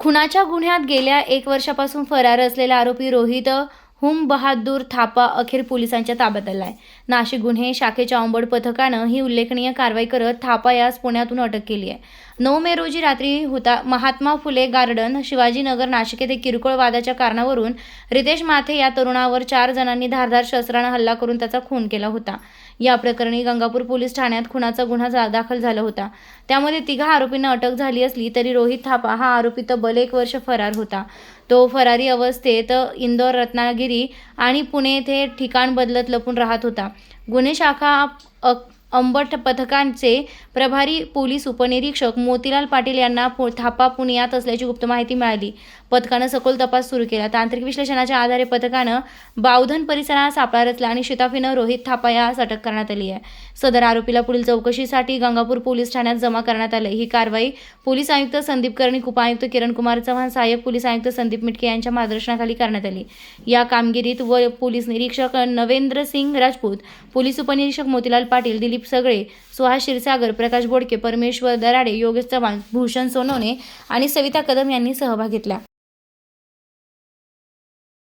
खुनाच्या गुन्ह्यात गेल्या एक वर्षापासून फरार असलेला आरोपी रोहित हुम बहादूर थापा अखेर पोलिसांच्या ताब्यात आला आहे नाशिक गुन्हे शाखेच्या अंबड पथकानं ही उल्लेखनीय कारवाई करत थापा यास पुण्यातून अटक केली आहे. नऊ मे रोजी रात्री होता महात्मा फुले गार्डन शिवाजीनगर नाशिक येथे किरकोळ वादाच्या कारणावरून रितेश माथे या तरुणावर चार जणांनी धारधार शस्त्रानं हल्ला करून त्याचा खून केला होता. या प्रकरणी गंगापूर पोलीस ठाण्यात खुनाचा गुन्हा जा- दाखल झाला होता. त्यामध्ये तिघा आरोपींना अटक झाली असली तरी रोहित थापा हा आरोपी तब्बल एक वर्ष फरार होता. तो फरारी अवस्थेत इंदोर रत्नागिरी आणि पुणे येथे ठिकाण बदलत लपून राहत होता. गुन्हे शाखा अंबट पथकांचे प्रभारी पोलीस उपनिरीक्षक मोतीलाल पाटील यांना पु- थापा पुण्यात असल्याची गुप्त माहिती मिळाली. पथकानं सखोल तपास सुरू केला. तांत्रिक विश्लेषणाच्या आधारे पथकानं बावधन परिसरात सापळा रचला आणि शिताफीनं रोहित थापा यास अटक करण्यात आली आहे. सदर आरोपीला पुढील चौकशीसाठी गंगापूर पोलीस ठाण्यात जमा करण्यात आले ही कारवाई पोलीस आयुक्त संदीप कर्णिक उपायुक्त किरण कुमार चव्हाण सहाय्यक पोलीस आयुक्त संदीप मिटके यांच्या मार्गदर्शनाखाली करण्यात आली. या कामगिरीत व पोलीस निरीक्षक नवेंद्र सिंग राजपूत पोलीस उपनिरीक्षक मोतीलाल पाटील दिलीप दिलीप सगळे सुहास क्षीरसागर प्रकाश बोडके परमेश्वर दराडे योगेश चव्हाण भूषण सोनवणे आणि सविता कदम यांनी सहभाग घेतला.